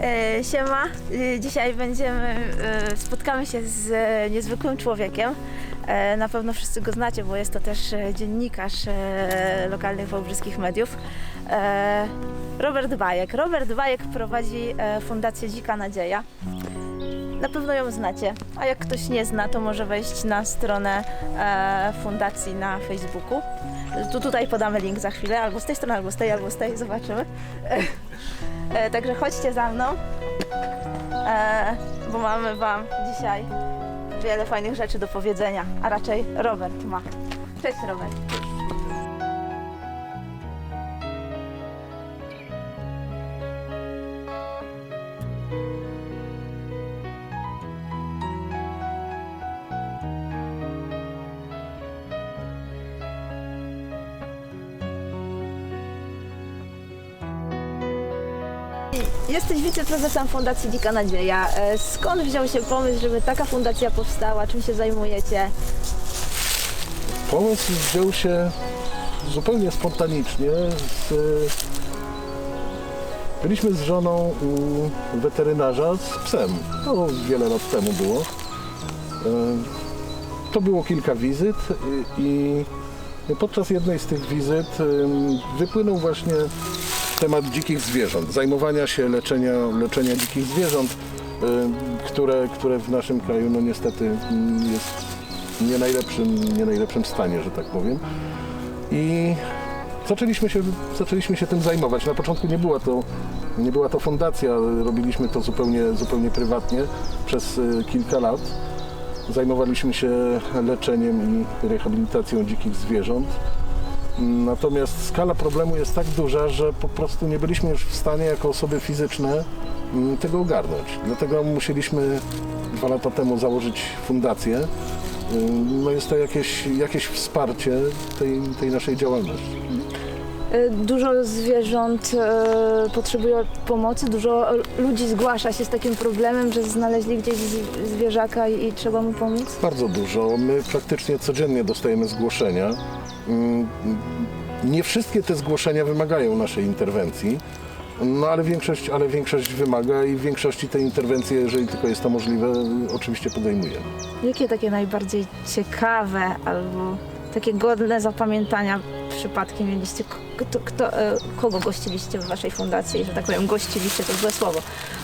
E, Siema, E, dzisiaj będziemy, e, spotkamy się z e, niezwykłym człowiekiem. E, Na pewno wszyscy go znacie, bo jest to też e, dziennikarz e, lokalnych wałbrzyskich mediów. E, Robert Bajek. Robert Bajek prowadzi e, Fundację Dzika Nadzieja. Na pewno ją znacie, a jak ktoś nie zna, to może wejść na stronę e, fundacji na Facebooku. Tu tutaj podamy link za chwilę, albo z tej strony, albo z tej, albo z tej, zobaczymy. E, także chodźcie za mną, e, bo mamy Wam dzisiaj wiele fajnych rzeczy do powiedzenia, a raczej Robert ma. Cześć Robert. Jesteś wiceprezesem Fundacji Dzika Nadzieja. E, Skąd wziął się pomysł, żeby taka fundacja powstała? Czym się zajmujecie? Pomysł wziął się zupełnie spontanicznie. Z, byliśmy z żoną u weterynarza z psem. To wiele lat temu było. E, To było kilka wizyt i podczas jednej z tych wizyt wypłynął właśnie temat dzikich zwierząt, zajmowania się leczenia, leczenia dzikich zwierząt, em, które, które w naszym kraju no niestety mm, jest w nie najlepszym, nie najlepszym stanie, że tak powiem. I zaczęliśmy się, zaczęliśmy się tym zajmować. Na początku nie była to, nie była to fundacja, robiliśmy to zupełnie, zupełnie prywatnie przez y, kilka lat. Zajmowaliśmy się leczeniem i rehabilitacją dzikich zwierząt. Natomiast skala problemu jest tak duża, że po prostu nie byliśmy już w stanie jako osoby fizyczne mm, tego ogarnąć. Dlatego musieliśmy dwa lata temu założyć fundację. Ym, No jest to jakieś, jakieś wsparcie tej, tej naszej działalności. E, Dużo zwierząt e, potrzebuje pomocy, dużo ludzi zgłasza się z takim problemem, że znaleźli gdzieś zwierzaka i, i trzeba mu pomóc. Bardzo dużo. My praktycznie codziennie dostajemy zgłoszenia. Nie wszystkie te zgłoszenia wymagają naszej interwencji. No ale większość, ale większość wymaga i w większości te interwencje, jeżeli tylko jest to możliwe, oczywiście podejmujemy. Jakie takie najbardziej ciekawe albo takie godne zapamiętania przypadki mieliście? Kto, kto, e, kogo gościliście w waszej fundacji? Że tak powiem, gościliście to złe słowo,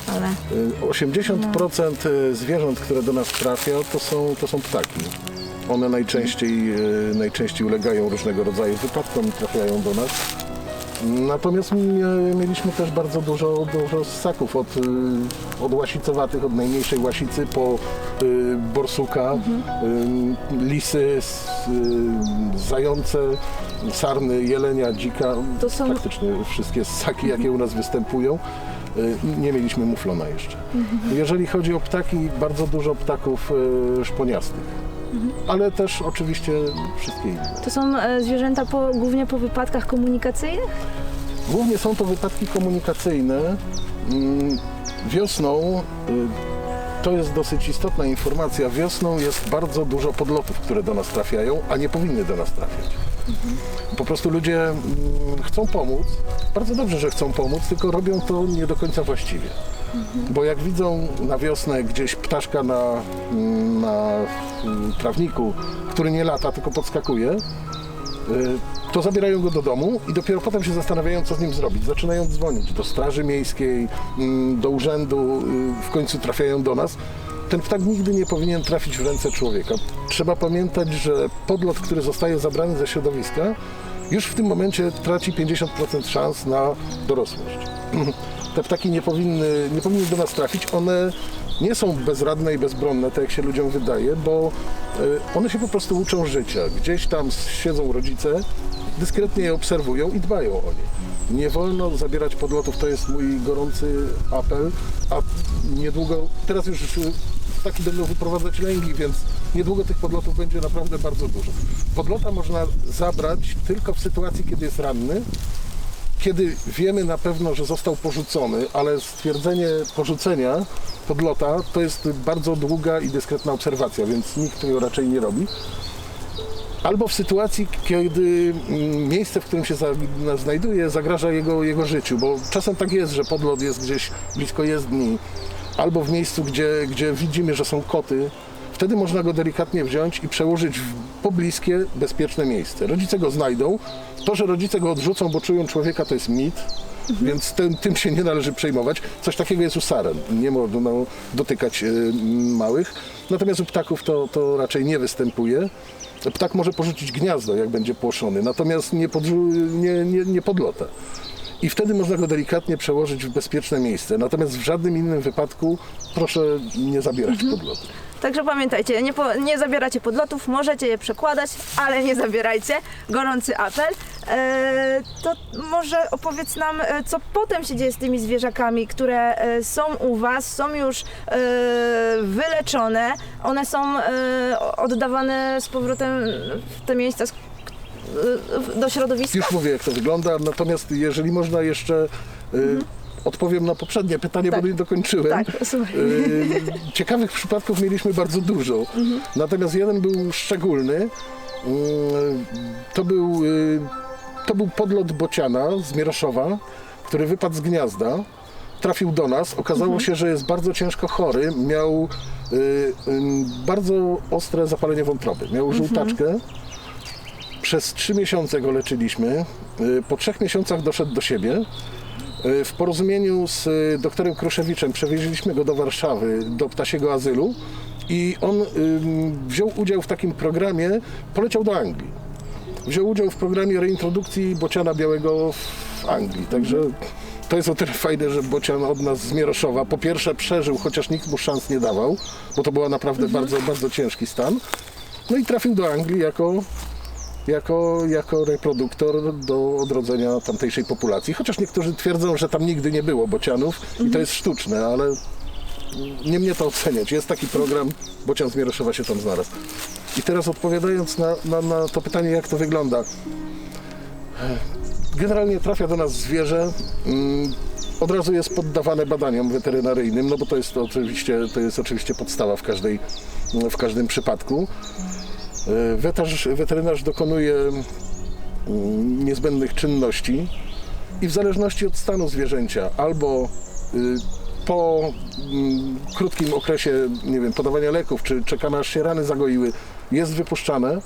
ale Y, 80% y, zwierząt, które do nas trafia, to są, to są ptaki. One najczęściej, y, najczęściej ulegają różnego rodzaju wypadkom i trafiają do nas. Natomiast mie- mieliśmy też bardzo dużo, dużo ssaków od, y, od łasicowatych, od najmniejszej łasicy po borsuka, y, lisy, zające, sarny, jelenia, dzika. To są- Praktycznie wszystkie ssaki, jakie u nas występują. Nie mieliśmy muflona jeszcze. Jeżeli chodzi o ptaki, bardzo dużo ptaków szponiastych. Ale też oczywiście wszystkie inne. to są e, zwierzęta po, głównie po wypadkach komunikacyjnych? Głównie są to wypadki komunikacyjne. Mm, Wiosną, y, to jest dosyć istotna informacja, wiosną jest bardzo dużo podlotów, które do nas trafiają, a nie powinny do nas trafiać. Po prostu ludzie mm, chcą pomóc, bardzo dobrze, że chcą pomóc, tylko robią to nie do końca właściwie. Bo jak widzą na wiosnę gdzieś ptaszka na, na trawniku, który nie lata, tylko podskakuje, y, to zabierają go do domu i dopiero potem się zastanawiają, co z nim zrobić. Zaczynają dzwonić do Straży Miejskiej, mm, do urzędu, y, w końcu trafiają do nas. Ten ptak nigdy nie powinien trafić w ręce człowieka. Trzeba pamiętać, że podlot, który zostaje zabrany ze środowiska, już w tym momencie traci 50% szans na dorosłość. Te ptaki nie powinny, nie powinny do nas trafić. One nie są bezradne i bezbronne, tak jak się ludziom wydaje, bo y, one się po prostu uczą życia. Gdzieś tam siedzą rodzice, dyskretnie je obserwują i dbają o nie. Nie wolno zabierać podlotów, to jest mój gorący apel, a niedługo, teraz już ptaki będą wyprowadzać lęgi, więc niedługo tych podlotów będzie naprawdę bardzo dużo. Podlota można zabrać tylko w sytuacji, kiedy jest ranny, kiedy wiemy na pewno, że został porzucony, ale stwierdzenie porzucenia podlota to jest bardzo długa i dyskretna obserwacja, więc nikt tego raczej nie robi. albo w sytuacji, kiedy mm, miejsce, w którym się znajduje, zagraża jego, jego życiu, bo czasem tak jest, że podlot jest gdzieś blisko jezdni, albo w miejscu, gdzie, gdzie widzimy, że są koty. Wtedy można go delikatnie wziąć i przełożyć w pobliskie, bezpieczne miejsce. Rodzice go znajdą. To, że rodzice go odrzucą, bo czują człowieka, to jest mit, więc tym, tym się nie należy przejmować. Coś takiego jest u saren. Nie można dotykać y, małych. Natomiast u ptaków to, to raczej nie występuje. Ptak może porzucić gniazdo, jak będzie płoszony, natomiast nie, podrzu- nie, nie, nie podlota. I wtedy można go delikatnie przełożyć w bezpieczne miejsce. Natomiast w żadnym innym wypadku proszę nie zabierać podlotu. Także pamiętajcie, nie, po, nie zabieracie podlotów, możecie je przekładać, ale nie zabierajcie. Gorący apel. E, to może opowiedz nam, e, co potem się dzieje z tymi zwierzakami, które e, są u Was, są już e, wyleczone, one są oddawane z powrotem w te miejsca do środowiska? Już mówię, jak to wygląda, natomiast jeżeli można jeszcze y, odpowiem na poprzednie pytanie, Tak. bo nie dokończyłem. Tak, słuchaj. Y, Ciekawych przypadków mieliśmy bardzo dużo. Natomiast jeden był szczególny. Y, To był, y, to był podlot bociana z Mieroszowa, który wypadł z gniazda. Trafił do nas. Okazało się, że jest bardzo ciężko chory. Miał y, y, bardzo ostre zapalenie wątroby. Miał żółtaczkę. Przez trzy miesiące go leczyliśmy. Y, Po trzech miesiącach doszedł do siebie. Y, W porozumieniu z y, doktorem Kruszewiczem przewieźliśmy go do Warszawy, do ptasiego azylu i on wziął udział w takim programie, poleciał do Anglii. Wziął udział w programie reintrodukcji bociana białego w Anglii. Także to jest o tyle fajne, że bocian od nas z Mieroszowa po pierwsze przeżył, chociaż nikt mu szans nie dawał, bo to była naprawdę bardzo, bardzo ciężki stan. No i trafił do Anglii jako jako, jako reproduktor do odrodzenia tamtejszej populacji. Chociaż niektórzy twierdzą, że tam nigdy nie było bocianów i to jest sztuczne, ale nie mnie to oceniać. Jest taki program, bocian z Mieroszowa się tam znalazł. I teraz odpowiadając na, na, na to pytanie, jak to wygląda. Generalnie trafia do nas zwierzę, mm, od razu jest poddawane badaniom weterynaryjnym, no bo to jest oczywiście, to jest oczywiście podstawa w, każdej, w każdym przypadku. E, Weterz, weterynarz dokonuje mm, niezbędnych czynności i w zależności od stanu zwierzęcia albo y, po mm, krótkim okresie nie wiem, podawania leków, czy czekamy aż się rany zagoiły, jest wypuszczane,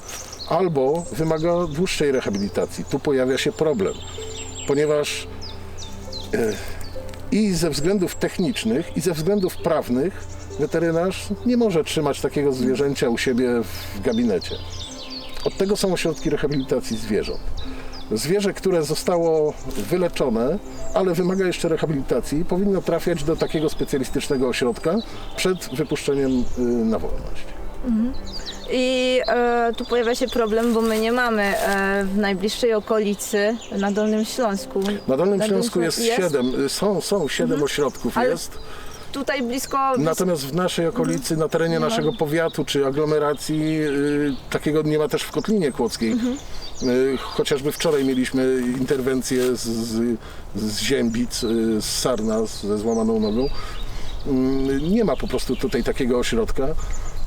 albo wymaga dłuższej rehabilitacji. Tu pojawia się problem, ponieważ e, i ze względów technicznych, i ze względów prawnych weterynarz nie może trzymać takiego zwierzęcia u siebie w gabinecie. Od tego są ośrodki rehabilitacji zwierząt. Zwierzę, które zostało wyleczone, ale wymaga jeszcze rehabilitacji, powinno trafiać do takiego specjalistycznego ośrodka przed wypuszczeniem y, na wolność. I e, tu pojawia się problem, bo my nie mamy e, w najbliższej okolicy na Dolnym Śląsku. Na Dolnym Na Śląsku Dolnym jest Śląsku jest? siedem, y, są, są siedem ośrodków, Ale jest. Tutaj blisko. Natomiast w naszej okolicy, na terenie naszego powiatu czy aglomeracji, y, takiego nie ma też w Kotlinie Kłodzkiej. Y, chociażby wczoraj mieliśmy interwencję z, z, z Ziębic, y, z Sarna z- ze złamaną nogą. Y, nie ma po prostu tutaj takiego ośrodka.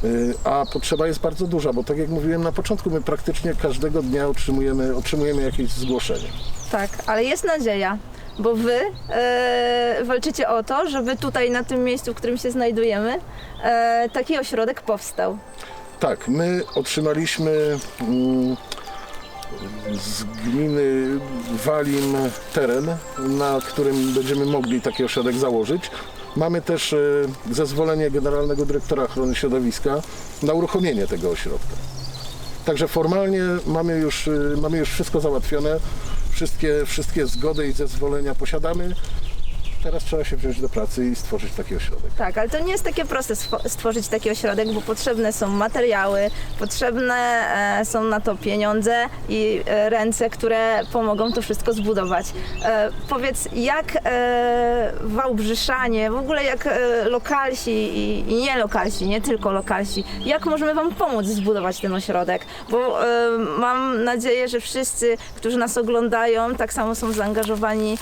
y, A potrzeba jest bardzo duża, bo tak jak mówiłem na początku, my praktycznie każdego dnia otrzymujemy, otrzymujemy jakieś zgłoszenie. Tak, ale jest nadzieja, bo wy e, walczycie o to, żeby tutaj na tym miejscu, w którym się znajdujemy, e, taki ośrodek powstał. Tak, my otrzymaliśmy mm, z gminy Walim teren, na którym będziemy mogli taki ośrodek założyć. Mamy też e, zezwolenie Generalnego Dyrektora Ochrony Środowiska na uruchomienie tego ośrodka. Także formalnie mamy już, e, mamy już wszystko załatwione, wszystkie, wszystkie zgody i zezwolenia posiadamy. Teraz trzeba się wziąć do pracy i stworzyć taki ośrodek. Tak, ale to nie jest takie proste stworzyć taki ośrodek, bo potrzebne są materiały, potrzebne e, są na to pieniądze i e, ręce, które pomogą to wszystko zbudować. E, powiedz, jak Wałbrzyszanie, w ogóle jak lokalsi i, nie lokalsi, nie tylko lokalsi, jak możemy Wam pomóc zbudować ten ośrodek? Bo mam nadzieję, że wszyscy, którzy nas oglądają, tak samo są zaangażowani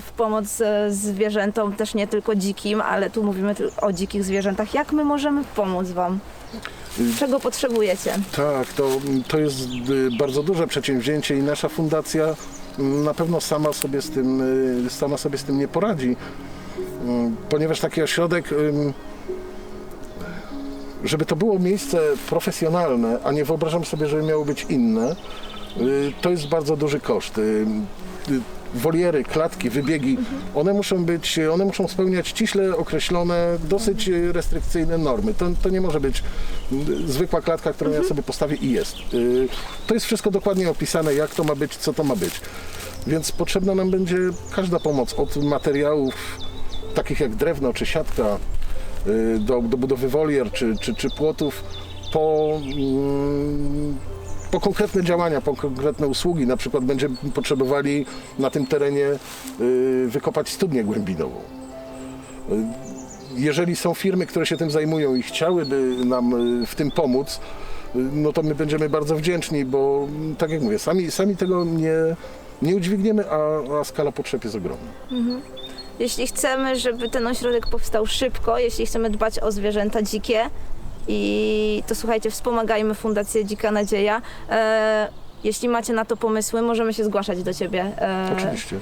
w pomoc zwierzętom, też nie tylko dzikim, ale tu mówimy o dzikich zwierzętach. Jak my możemy pomóc Wam? Czego potrzebujecie? Tak, to, to jest y, bardzo duże przedsięwzięcie i nasza fundacja mm, na pewno sama sobie z tym, y, sama sobie z tym nie poradzi, Mm, ponieważ taki ośrodek, żeby to było miejsce profesjonalne, a nie wyobrażam sobie, żeby miało być inne, y, to jest bardzo duży koszt. Woliery, klatki, wybiegi, one muszą być, one muszą spełniać ściśle określone, dosyć restrykcyjne normy. To, to nie może być zwykła klatka, którą ja sobie postawię i jest. Y, To jest wszystko dokładnie opisane, jak to ma być, co to ma być. Więc potrzebna nam będzie każda pomoc od materiałów takich jak drewno czy siatka y, do, do budowy wolier czy, czy, czy płotów po, mm, po konkretne działania, po konkretne usługi. Na przykład będziemy potrzebowali na tym terenie y, wykopać studnię głębinową. Y, Jeżeli są firmy, które się tym zajmują i chciałyby nam y, w tym pomóc, no to my będziemy bardzo wdzięczni, bo mm, tak jak mówię, sami, sami tego nie, nie udźwigniemy, a, a skala potrzeb jest ogromna. Jeśli chcemy, żeby ten ośrodek powstał szybko, jeśli chcemy dbać o zwierzęta dzikie, i to słuchajcie, wspomagajmy Fundację Dzika Nadzieja. E, jeśli macie na to pomysły, możemy się zgłaszać do Ciebie. E, Oczywiście.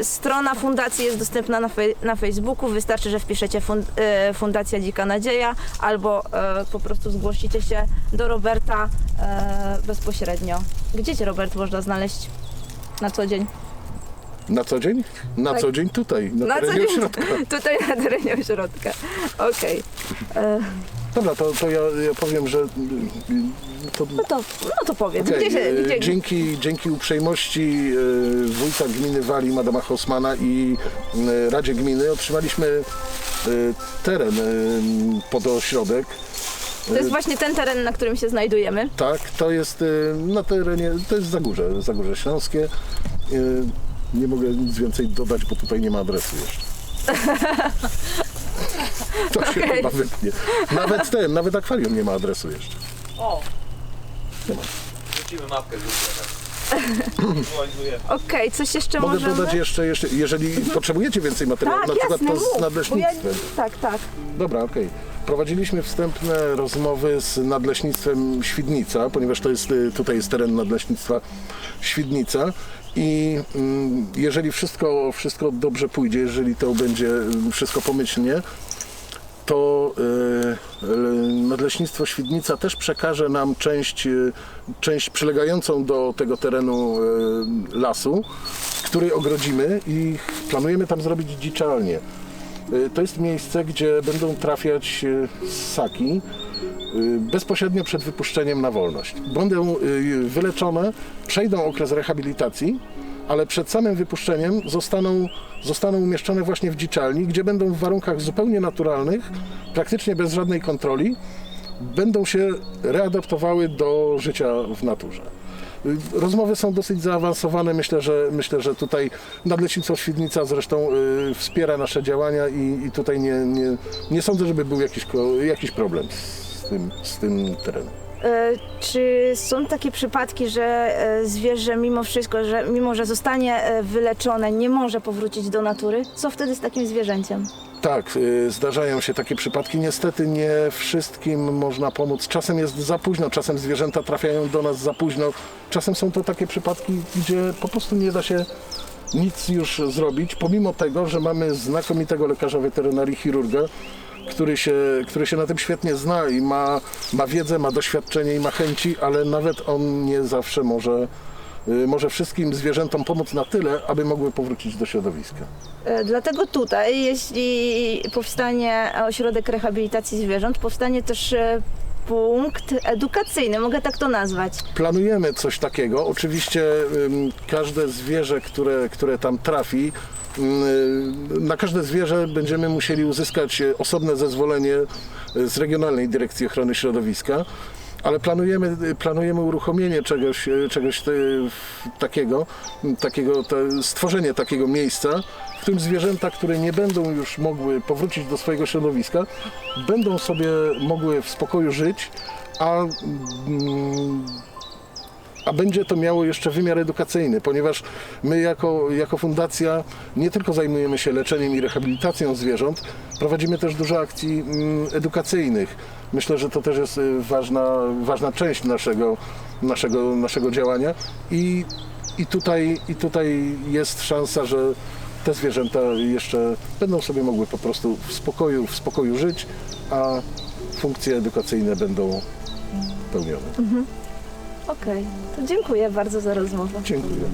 e, Strona fundacji jest dostępna na, fej- na Facebooku. Wystarczy, że wpiszecie fund- e, Fundacja Dzika Nadzieja albo e, po prostu zgłosicie się do Roberta e, bezpośrednio. Gdzie Cię, Robert, można znaleźć na co dzień? Na co dzień? Na Tak. co dzień tutaj, na, terenie ośrodka. tutaj na terenie ośrodka. Okej. E, Dobra, to, to ja, ja powiem, że to, No to, no to powiedz, okej, gdzie się, y, gdzie, dzięki, dzięki uprzejmości y, wójta gminy Wali, Madama Hosmana i y, Radzie Gminy otrzymaliśmy teren pod ośrodek. to jest właśnie ten teren, na którym się znajdujemy. Tak, to jest na terenie, to jest Zagórze, Zagórze Śląskie. Nie mogę nic więcej dodać, bo tutaj nie ma adresu jeszcze. To się Okej. chyba wytnie. Nawet ten, nawet akwarium nie ma adresu jeszcze. O! Nie ma. Wrzucimy mapkę z Google. Aktualizujemy. Okej, coś jeszcze Mogę możemy? dodać jeszcze, jeszcze, jeżeli potrzebujecie więcej materiałów, tak, na przykład jasne, to z mów, nadleśnictwem. bo ja- Tak, tak. Dobra, okej. Prowadziliśmy wstępne rozmowy z nadleśnictwem Świdnica, ponieważ to jest, y, tutaj jest teren nadleśnictwa Świdnica i mm, jeżeli wszystko, wszystko dobrze pójdzie, jeżeli to będzie y, wszystko pomyślnie, to y, Nadleśnictwo Świdnica też przekaże nam część, y, część przylegającą do tego terenu y, lasu, który ogrodzimy i planujemy tam zrobić dziczalnię. To jest miejsce, gdzie będą trafiać ssaki bezpośrednio przed wypuszczeniem na wolność. Będą wyleczone, przejdą okres rehabilitacji, ale przed samym wypuszczeniem zostaną, zostaną umieszczone właśnie w dziczalni, gdzie będą w warunkach zupełnie naturalnych, praktycznie bez żadnej kontroli, będą się readaptowały do życia w naturze. Rozmowy są dosyć zaawansowane. Myślę, że myślę, że tutaj Nadleśnictwo Świdnica zresztą y, wspiera nasze działania i, i tutaj nie, nie, nie sądzę, żeby był jakiś, jakiś problem z tym, z tym terenem. E, czy są takie przypadki, że e, zwierzę mimo wszystko, że mimo że zostanie e, wyleczone, nie może powrócić do natury? Co wtedy z takim zwierzęciem? Tak, zdarzają się takie przypadki. Niestety nie wszystkim można pomóc. Czasem jest za późno, czasem zwierzęta trafiają do nas za późno. Czasem są to takie przypadki, gdzie po prostu nie da się nic już zrobić, pomimo tego, że mamy znakomitego lekarza weterynarii chirurga, który się, który się na tym świetnie zna i ma, ma wiedzę, ma doświadczenie i ma chęci, ale nawet on nie zawsze może, y, może wszystkim zwierzętom pomóc na tyle, aby mogły powrócić do środowiska. E, Dlatego tutaj, jeśli powstanie ośrodek rehabilitacji zwierząt, powstanie też e, punkt edukacyjny, mogę tak to nazwać. Planujemy coś takiego. Oczywiście każde zwierzę, które, które tam trafi, na każde zwierzę będziemy musieli uzyskać e, osobne zezwolenie e, z Regionalnej Dyrekcji Ochrony Środowiska. Ale planujemy, planujemy uruchomienie czegoś, e, czegoś w- takiego, takiego stworzenie takiego miejsca, w którym zwierzęta, które nie będą już mogły powrócić do swojego środowiska, będą sobie mogły w spokoju żyć, a mm, a będzie to miało jeszcze wymiar edukacyjny, ponieważ my jako, jako fundacja nie tylko zajmujemy się leczeniem i rehabilitacją zwierząt, prowadzimy też dużo akcji mm, edukacyjnych. Myślę, że to też jest y, ważna, ważna część naszego, naszego, naszego działania i, i, tutaj, i tutaj jest szansa, że te zwierzęta jeszcze będą sobie mogły po prostu w spokoju, w spokoju żyć, a funkcje edukacyjne będą pełnione. Okej, to dziękuję bardzo za rozmowę. Dziękuję.